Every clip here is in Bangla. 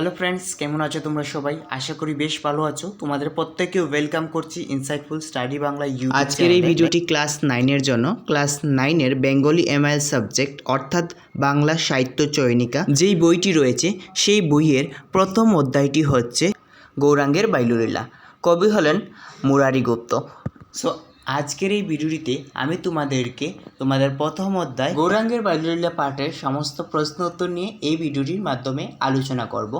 হ্যালো ফ্রেন্ডস কেমন আছো তোমরা সবাই? আশা করি বেশ ভালো আছো। তোমাদের প্রত্যেককে ওয়েলকাম করছি ইনসাইটফুল স্টাডি বাংলা ইউটিউব আজকের এই ভিডিওটি ক্লাস নাইনের জন্য। ক্লাস নাইনের বেঙ্গলি এমআইএল সাবজেক্ট অর্থাৎ বাংলা সাহিত্য চয়নিকা। যেই বইটি রয়েছে সেই বইয়ের প্রথম অধ্যায়টি হচ্ছে গৌরাঙ্গের বাইলুলীলা। কবি হলেন মুরারি গুপ্ত সো আজকের এই ভিডিওটিতে আমি তোমাদেরকে তোমাদের প্রথম অধ্যায় গৌরাঙ্গের বাল্যলীলা পাঠের সমস্ত প্রশ্ন উত্তর নিয়ে এই ভিডিওটির মাধ্যমে আলোচনা করব।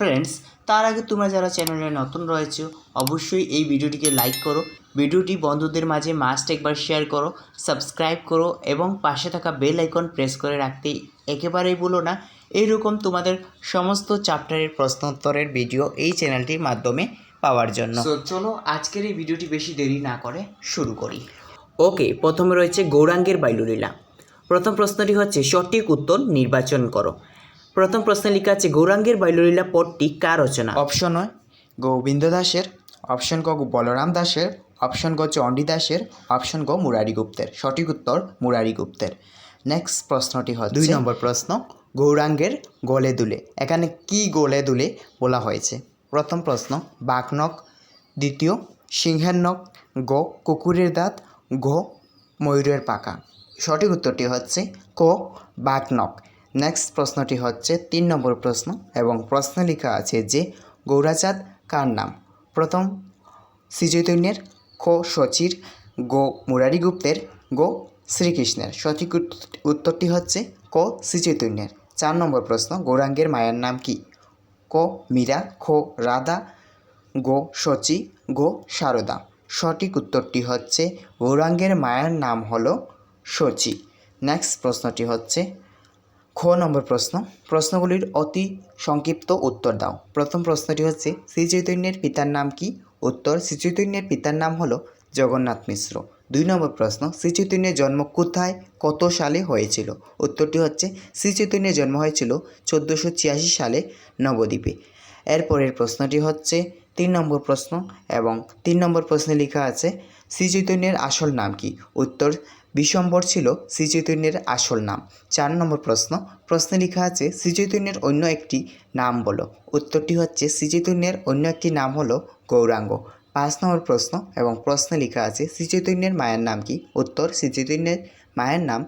ফ্রেন্ডস তার আগে তোমরা যারা চ্যানেলে নতুন রয়েছে, অবশ্যই এই ভিডিওটিকে লাইক করো। ভিডিওটি বন্ধুদের মাঝে মাস্ট একবার শেয়ার করো সাবস্ক্রাইব করো এবং পাশে থাকা বেল আইকন প্রেস করে রাখতে একেবারেই ভুলো না। এইরকম তোমাদের সমস্ত চ্যাপ্টারের প্রশ্ন উত্তরের ভিডিও এই চ্যানেলটির মাধ্যমে পাওয়ার জন্য। তো চলো আজকের এই ভিডিওটি বেশি দেরি না করে শুরু করি। ওকে প্রথমে রয়েছে গৌরাঙ্গের বাইলুলীলা প্রথম প্রশ্নটি হচ্ছে সঠিক উত্তর নির্বাচন করো। প্রথম প্রশ্নে লেখা আছে গৌরাঙ্গের বাইলুলীলা পদটি কার রচনা? অপশন নয় গোবিন্দ দাসের। অপশন ক বলরাম দাসের। অপশন গ চণ্ডী দাসের। অপশন গ মুরারি গুপ্তের। সঠিক উত্তর মুরারি গুপ্তের। নেক্সট প্রশ্নটি হচ্ছে দুই নম্বর প্রশ্ন। গৌরাঙ্গের গলে দুলে। এখানে কি গলে দুলে বলা হয়েছে? প্রথম প্রশ্ন বাঘনক দ্বিতীয়, সিংহের নখ। গ, কুকুরের দাঁত। ঘ, ময়ূরের পাকা সঠিক উত্তরটি হচ্ছে ক বাঘনক নেক্সট প্রশ্নটি হচ্ছে তিন নম্বর প্রশ্ন এবং প্রশ্নে লেখা আছে যে গৌরাচাঁদ কার নাম? প্রথম শ্রীচৈতন্যের খ, শচীর, গো, মুরারি গুপ্তের, গো, শ্রীকৃষ্ণের। সঠিক উত- উত্তরটি হচ্ছে ক শ্রীচৈতন্যের চার নম্বর প্রশ্ন, গৌরাঙ্গের মায়ের নাম কি? ক মীরা, খ রাধা, গো শচী, গো সারদা। সঠিক উত্তরটি হচ্ছে, গৌরাঙ্গের মায়ের নাম হলো শচী। নেক্সট প্রশ্নটি হচ্ছে, খ নম্বর প্রশ্ন। প্রশ্নগুলির অতি সংক্ষিপ্ত উত্তর দাও। প্রথম প্রশ্নটি হচ্ছে শ্রীচৈতন্যের পিতার নাম কি? উত্তর শ্রীচৈতন্যের পিতার নাম হলো জগন্নাথ মিশ্র। দুই নম্বর প্রশ্ন, শ্রী চৈতন্যের জন্ম কোথায়, কত সালে হয়েছিল? উত্তরটি হচ্ছে, শ্রী চৈতন্যের জন্ম হয়েছিল চোদ্দোশো ছিয়াশি সালে নবদ্বীপে। এরপরের প্রশ্নটি হচ্ছে, তিন নম্বর প্রশ্ন এবং তিন নম্বর প্রশ্নে লেখা আছে, শ্রী চৈতন্যের আসল নাম কি? উত্তর বিশ্বম্বর ছিল শ্রী চৈতন্যের আসল নাম। চার নম্বর প্রশ্ন, প্রশ্নে লেখা আছে, শ্রী চৈতন্যের অন্য একটি নাম বলো। উত্তরটি হচ্ছে, শ্রী চৈতন্যের অন্য একটি নাম হলো গৌরাঙ্গ। পাঁচ নম্বর প্রশ্ন এবং প্রশ্নে লেখা আছে, শ্রী চৈতন্যের মায়ের নাম কি? উত্তর, শ্রী চৈতন্যের মায়ের নাম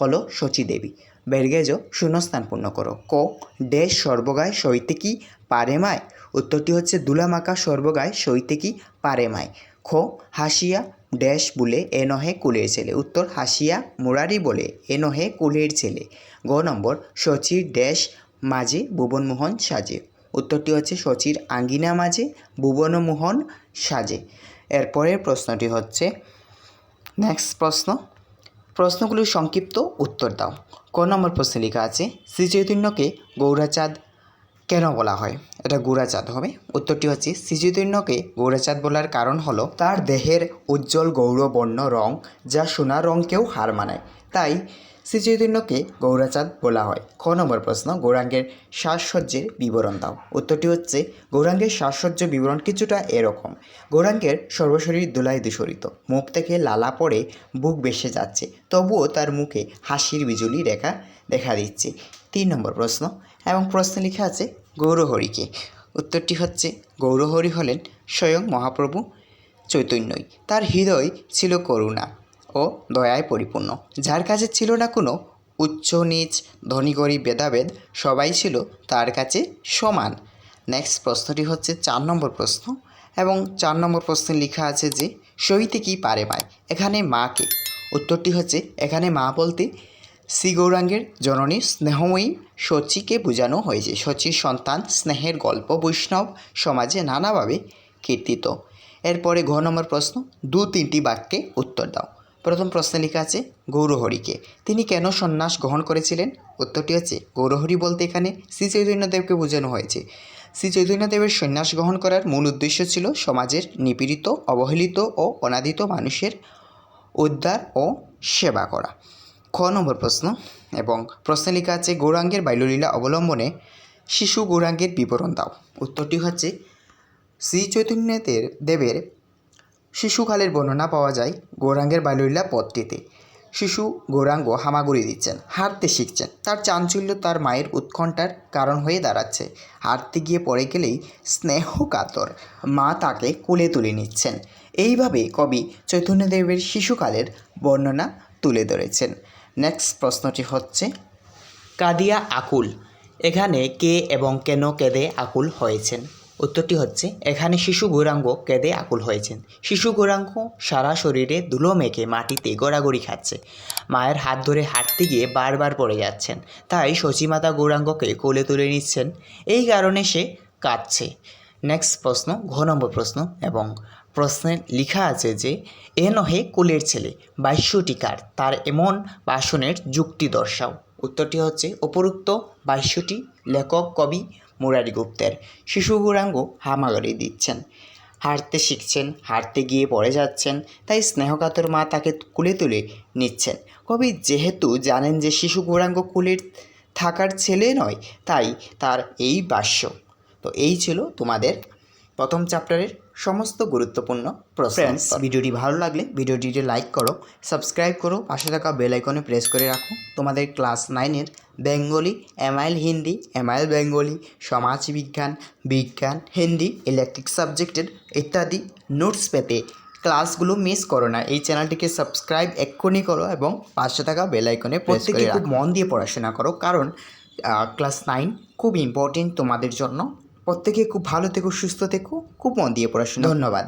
হলো শচী দেবী। বেরগেজ শূন্যস্থান পূর্ণ করো। ক ড্যাশ সর্বগায় সইতে কি পারে মায়? উত্তরটি হচ্ছে দুলামাকা সর্বগায় সইতে কি পারে মায়। খ, হাসিয়া ড্যাশ বলে এ নহে কুলের ছেলে। উত্তর, হাসিয়া মুরারি বলে এ নহে কুলের ছেলে। গ নম্বর, শচীর ড্যাশ মাঝে ভুবনমোহন সাজে। উত্তরটি হচ্ছে শচীর আঙ্গিনা মাঝে ভুবনমোহন সাজে। এরপরের প্রশ্নটি হচ্ছে নেক্সট প্রশ্ন। প্রশ্নগুলির সংক্ষিপ্ত উত্তর দাও। ক নম্বর প্রশ্নে লেখা আছে শ্রী চৈতন্যকে গৌরাচাঁদ কেন বলা হয়? এটা গৌরাচাঁদ হবে। উত্তরটি হচ্ছে শ্রী চৈতন্যকে গৌরাচাঁদ বলার কারণ হলো, তার দেহের উজ্জ্বল গৌরবর্ণ রং যা সোনার রঙকেও হার মানায়। তাই শ্রী গৌরাচাঁদ বলা হয়। খ নম্বর প্রশ্ন, গৌরাঙ্গের সাজসজ্জের বিবরণ দাও। উত্তরটি হচ্ছে, গৌরাঙ্গের সাজসজ্জ বিবরণ কিছুটা এরকম। গৌরাঙ্গের সর্বশরীর দোলায় দূষরিত। মুখ থেকে লালা পড়ে বুক বেসে যাচ্ছে। তবুও তার মুখে হাসির বিজুলি রেখা দেখা দিচ্ছে। তিন নম্বর প্রশ্ন এবং প্রশ্নে লেখা আছে গৌরহরিকে। উত্তরটি হচ্ছে, গৌরহরি হলেন স্বয়ং মহাপ্রভু চৈতন্যই। তার হৃদয় ছিল করুণা ও দয়ায় পরিপূর্ণ। যার কাছে ছিল না কোনো উচ্চ নিচ ধনী গরিব ভেদাভেদ, সবাই ছিল তার কাছে সমান। নেক্সট প্রশ্নটি হচ্ছে চার নম্বর প্রশ্ন এবং চার নম্বর প্রশ্নে লেখা আছে যে, সইতে কি পারে মায়? এখানে মাকে। উত্তরটি হচ্ছে, এখানে মা বলতে শ্রী গৌরাঙ্গের জননী স্নেহময়ী শচীকে বোঝানো হয়েছে। শচীর সন্তান স্নেহের গল্প বৈষ্ণব সমাজে নানাভাবে কীর্তিত। এরপরে ঘ নম্বর প্রশ্ন, দু তিনটি বাক্যে উত্তর দাও। প্রথম প্রশ্নে লেখা আছে, গৌরহরিকে। তিনি কেন সন্ন্যাস গ্রহণ করেছিলেন? উত্তরটি হচ্ছে, গৌরহরি বলতে এখানে শ্রী চৈতন্যদেবকে বোঝানো হয়েছে। শ্রী চৈতন্যদেবের সন্ন্যাস গ্রহণ করার মূল উদ্দেশ্য ছিল সমাজের নিপীড়িত, অবহেলিত ও অনাদিত মানুষের উদ্ধার ও সেবা করা। খ নম্বর প্রশ্ন এবং প্রশ্নে লেখা আছে, গৌরাঙ্গের বাল্যলীলা অবলম্বনে শিশু গৌরাঙ্গের বিবরণ দাও। উত্তরটি হচ্ছে, শ্রী চৈতন্যদের দেবের শিশুকালের বর্ণনা পাওয়া যায় গৌরাঙ্গের বাল্যলীলা পদটিতে। শিশু গৌরাঙ্গ হামাগুড়ি দিচ্ছেন, হাঁটতে শিখছেন। তার চাঞ্চল্য তার মায়ের উৎকণ্ঠার কারণ হয়ে দাঁড়াচ্ছে। হাঁটতে গিয়ে পড়ে গেলেই স্নেহ কাতর। মা তাকে কোলে তুলে নিচ্ছেন। এইভাবে কবি চৈতন্যদেবের শিশুকালের বর্ণনা তুলে ধরেছেন। নেক্সট প্রশ্নটি হচ্ছে, কাদিয়া আকুল, এখানে কে এবং কেন কেঁদে আকুল হয়েছেন? উত্তরটি হচ্ছে, এখানে শিশু গৌরাঙ্গ কেঁদে আকুল হয়েছেন। শিশু গৌরাঙ্গ সারা শরীরে ধুলো মেখে মাটিতে গড়াগড়ি খাচ্ছে। মায়ের হাত ধরে হাঁটতে গিয়ে বারবার পড়ে যাচ্ছেন। তাই সচিমাতা গৌরাঙ্গকে কোলে তুলে নিচ্ছেন। এই কারণে সে কাঁদছে। নেক্সট প্রশ্ন, ঘ নম্বর প্রশ্ন এবং প্রশ্নে লেখা আছে যে এ নহে কুলের ছেলে বাইশ্যটিকার তার এমন ভাষণের যুক্তি দর্শাও। উত্তরটি হচ্ছে উপরোক্ত বাইশ্যটি লেখক কবি মুরারি গুপ্তের। শিশু গৌরাঙ্গ হামাগাড়ি দিচ্ছেন। হাঁটতে শিখছেন হাঁটতে গিয়ে পড়ে যাচ্ছেন, তাই স্নেহকাতর মা তাকে কুলে তুলে নিচ্ছেন। কবি যেহেতু জানেন যে শিশু গৌরাঙ্গ কুলের থাকার ছেলে নয়, তাই তার এই বাস্য তো এই ছিল তোমাদের প্রথম চ্যাপ্টারের সমস্ত গুরুত্বপূর্ণ প্রশ্ন ফ্রেন্ডস ভিডিওটি ভালো লাগলে ভিডিওটিতে লাইক করো সাবস্ক্রাইব করো পাশে থাকা বেল আইকনে প্রেস করে রাখো। তোমাদের ক্লাস নাইনের Bengali MIL Hindi MIL Bengali সমাজবিজ্ঞান বিজ্ঞান হিন্দি ইলেকট্রিক সাবজেক্টের ইত্যাদি নোটস পেতে ক্লাসগুলো মিস করো না। এই চ্যানেলটিকে সাবস্ক্রাইব এক্ষুনি করো এবং পাশে থাকা বেল আইকনে প্রেস করে প্রত্যেকে খুব মন দিয়ে পড়াশোনা করো কারণ ক্লাস নাইন খুব ইম্পর্টেন্ট তোমাদের জন্য। প্রত্যেকে খুব ভালো থেকো সুস্থ থেকো খুব মন দিয়ে পড়াশোনা ধন্যবাদ।